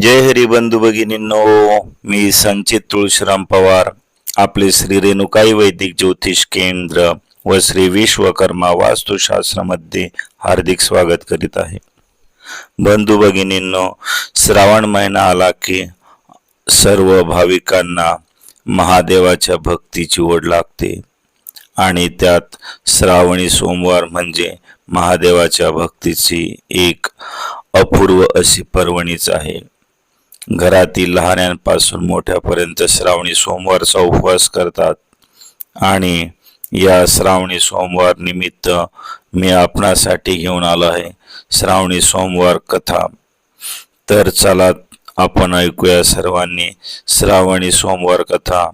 जय हरी बंधू भगिनींनो मी संचित तुळशीराम पवार आपले श्री रेणुकाई वैदिक ज्योतिष केंद्र व श्री विश्वकर्मा वास्तुशास्त्रामध्ये हार्दिक स्वागत करीत आहे. बंधू भगिनींनो श्रावण महिना आला की सर्व भाविकांना महादेवाच्या भक्तीची ओढ लागते आणि त्यात श्रावणी सोमवार म्हणजे महादेवाच्या भक्तीची एक अपूर्व अशी पर्वणीच आहे. घरातील लहान्यांपासून मोठ्यापर्यंत श्रावणी सोमवारचा उपवास करतात. आणि या श्रावणी सोमवार निमित्त मी आपणासाठी घेऊन आलो आहे. श्रावणी सोमवार कथा. तर चला आपण ऐकूया सर्वांनी श्रावणी सोमवार कथा.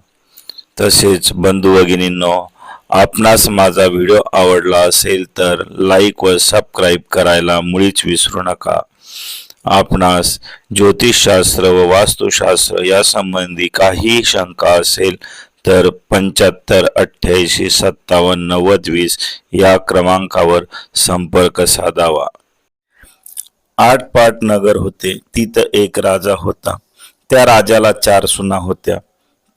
तसेच बंधू भगिनींनो आपणास माझा व्हिडिओ आवडला असेल तर लाईक व सबस्क्राईब करायला मुळीच विसरू नका. आपणास ज्योतिषशास्त्र व वास्तुशास्त्र या संबंधी काही शंका असेल तर पंच्याहत्तर अठ्ठ्याऐंशी सत्तावन्न नव्वद वीस या क्रमांकावर संपर्क साधावा. आठपाट नगर होते तिथं एक राजा होता. त्या राजाला चार सुना होत्या.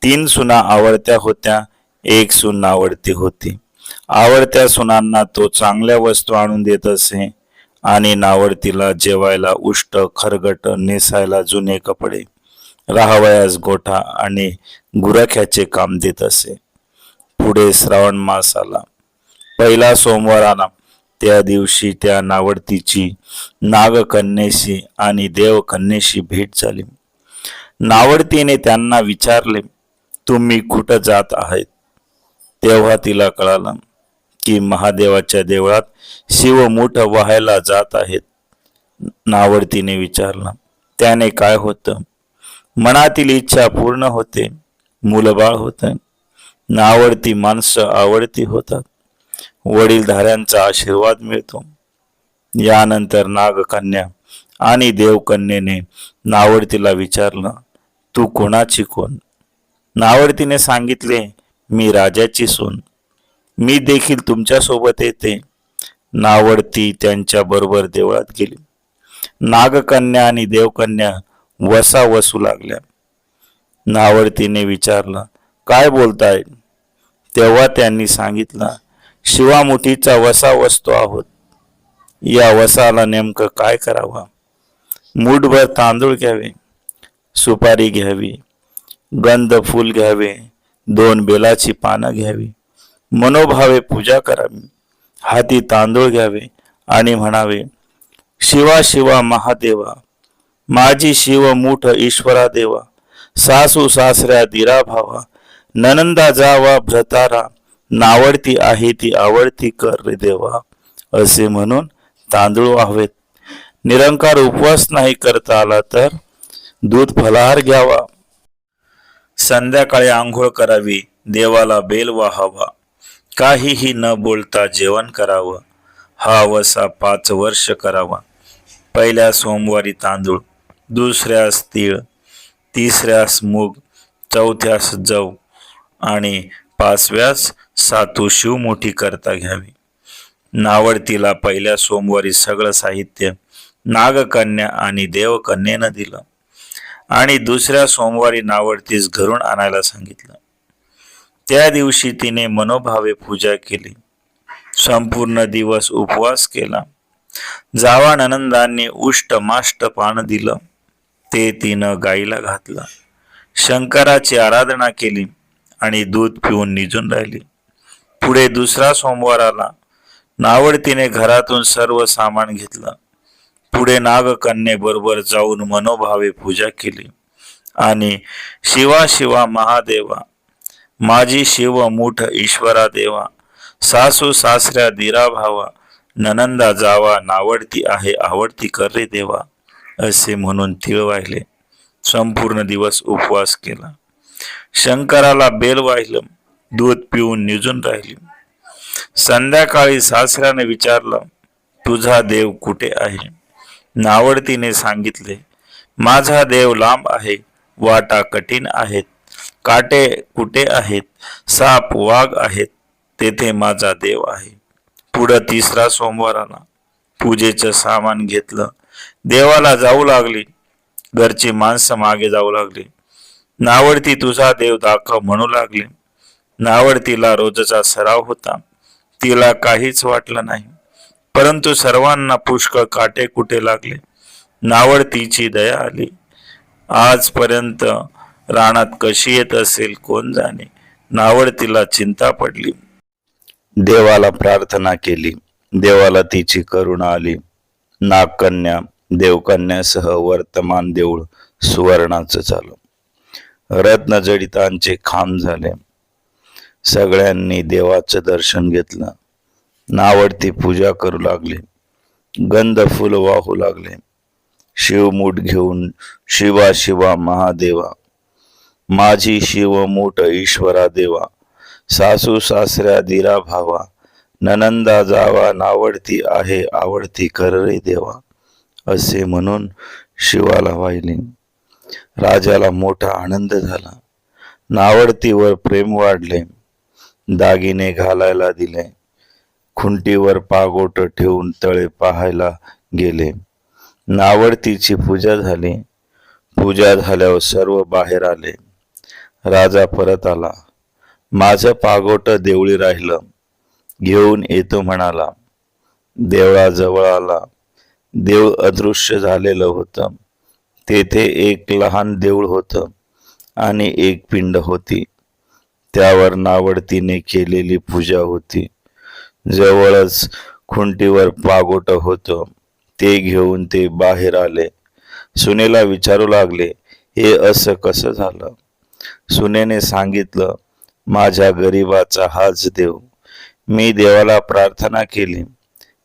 तीन सुना आवडत्या होत्या एक सून आवडती होती. आवडत्या सुनांना तो चांगल्या वस्तू आणून देत असे. आणि नावडतीला जेवायला उष्ट खरगट नेसायला जुने कपडे. राहावयास गोठा आणि गुराख्याचे काम देत असे. पुढे श्रावण मास आला. पहिला सोमवार आला. त्या दिवशी त्या नावडतीची नागकन्येशी आणि देवकन्येशी भेट झाली. नावडतीने त्यांना विचारले तुम्ही कुठं जात आहेत? तेव्हा तिला कळालं की महादेवाच्या देवळात शिव शिवमूठ व्हायला जात आहेत. नावडतीने विचारलं त्याने काय होतं? मनातील इच्छा पूर्ण होते मुलबाळ होत. नावडती माणसं आवडती होतात. वडीलधाऱ्यांचा आशीर्वाद मिळतो. यानंतर नागकन्या आणि देवकन्येने नावडतीला विचारलं तू कोणाची कोण? नावडतीने सांगितले मी राजाची सून. मी देखील तुमच्यासोबत येते. नावडती त्यांच्याबरोबर देवळात गेली. नागकन्या आणि देवकन्या वसा वसू लागल्या. नावडतीने विचारलं काय बोलताय? तेव्हा त्यांनी सांगितलं शिवामुठीचा वसा वसतो आहोत. या वसाला नेमकं काय करावं? मूठभर तांदूळ घ्यावे सुपारी घ्यावी गंध फूल घ्यावे दोन बेलाची पानं घ्यावी मनोभावे पूजा करावी. हाती तांदूळ घ्यावे आणि म्हणावे शिवा शिवा महादेवा माझी शिव मूठ ईश्वरा देवा सासू सासऱ्या दिरा भावा ननंदा जावा भ्रतारा नावडती आहे ती आवडती कर रे देवा असे म्हणून तांदूळ व्हावेत. निरंकार उपवास नाही करता आला तर दूध फलाहार घ्यावा. संध्याकाळी आंघोळ करावी देवाला बेल वाहावा. काहीही न बोलता जेवण करावं. हा वसा पाच वर्ष करावा. पहिल्या सोमवारी तांदूळ दुसऱ्यास तीळ तिसऱ्यास मूग चौथ्यास जव आणि पाचव्यास सातू शिवमुठी करता घ्यावी. नावडतीला पहिल्या सोमवारी सगळं साहित्य नागकन्या आणि देवकन्येनं दिलं आणि दुसऱ्या सोमवारी नावडतीस घरून आणायला सांगितलं. त्या दिवशी तिने मनोभावे पूजा केली. संपूर्ण दिवस उपवास केला. जावा ननंदांनी उष्ट माष्ट पान दिलं. ते तिनं गाईला घातलं. शंकराची आराधना केली आणि दूध पिऊन निजून राहिली. पुढे दुसरा सोमवार आला. नावडतीने घरातून सर्व सामान घेतलं. पुढे नागकन्येबरोबर जाऊन मनोभावे पूजा केली. आणि शिवा शिवा महादेवा माझी शिव मूठ ईश्वरा देवा सासू सासऱ्या दिरा भावा ननंदा जावा नावडती आहे आवडती कर रे देवा असे म्हणून तिळ वाहिले संपूर्ण दिवस उपवास केला. शंकराला बेल वाहिलं दूध पिऊन निजून राहिली. संध्याकाळी सासऱ्याने विचारलं तुझा देव कुठे आहे? नावडतीने सांगितले माझा देव लांब आहे वाटा कठीण आहेत. काटे कुठे आहेत? साप वाघ आहेत तेथे माझा देव आहे. पुढं तिसरा सोमवार आला पूजेचं सामान घेतलं. देवाला जाऊ लागली. घरची माणसं मागे जाऊ लागली. नावडती तुझा देव दाखव म्हणू लागले. नावडतीला रोजचा सराव होता. तिला काहीच वाटलं नाही. परंतु सर्वांना पुष्कळ काटे कुठे लागले? नावडतीची दया आली. आजपर्यंत रानात कशी येत असेल कोण जाणे? नावड तिला चिंता पडली. देवाला प्रार्थना केली. देवाला तिची करुणा आली. नागकन्या देवकन्यासह वर्तमान देऊळ सुवर्णाचं झालं. रत्नजडितांचे खांब झाले. सगळ्यांनी देवाचं दर्शन घेतलं. नावडती पूजा करू लागले. गंध फुल वाहू लागले. शिवमूठ घेऊन शिवा शिवा महादेवा माझी शिव मूठ ईश्वरा देवा सासू सासऱ्या दिरा भावा ननंदा जावा नावडती आहे आवडती कर रे देवा असे म्हणून शिवाला वाहिले. राजाला मोठा आनंद झाला. नावडतीवर प्रेम वाढले. दागिने घालायला दिले. खुंटीवर पागोट ठेवून तळे पाहायला गेले. नावडतीची पूजा झाली. पूजा झाल्यावर सर्व बाहेर आले. राजा परत आला. माझं पागोट देवळी राहिलं. घेऊन येतो म्हणाला. देवळाजवळ आला. देव अदृश्य झालेलं होतं. तेथे एक लहान देऊळ होतं आणि एक पिंड होती. त्यावर नावडतीने केलेली पूजा होती. जवळच खुंटीवर पागोट होतं. ते घेऊन ते बाहेर आले. सुनेला विचारू लागले हे असं कसं झालं? सुनेने सांगितलं माझ्या गरिबाचा हाच देव. मी देवाला प्रार्थना केली.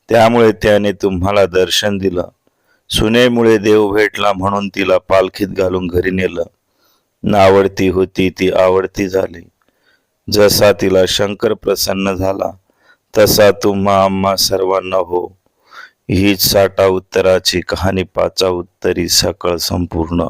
त्यामुळे त्याने तुम्हाला दर्शन दिलं. सुनेमुळे देव भेटला म्हणून तिला पालखीत घालून घरी नेलं. नावडती होती ती आवडती झाली. जसा तिला शंकर प्रसन्न झाला तसा तुम्हा आम्हा सर्वांना हो. हीच साठा उत्तराची कहाणी पाचा उत्तरी सकळ संपूर्ण.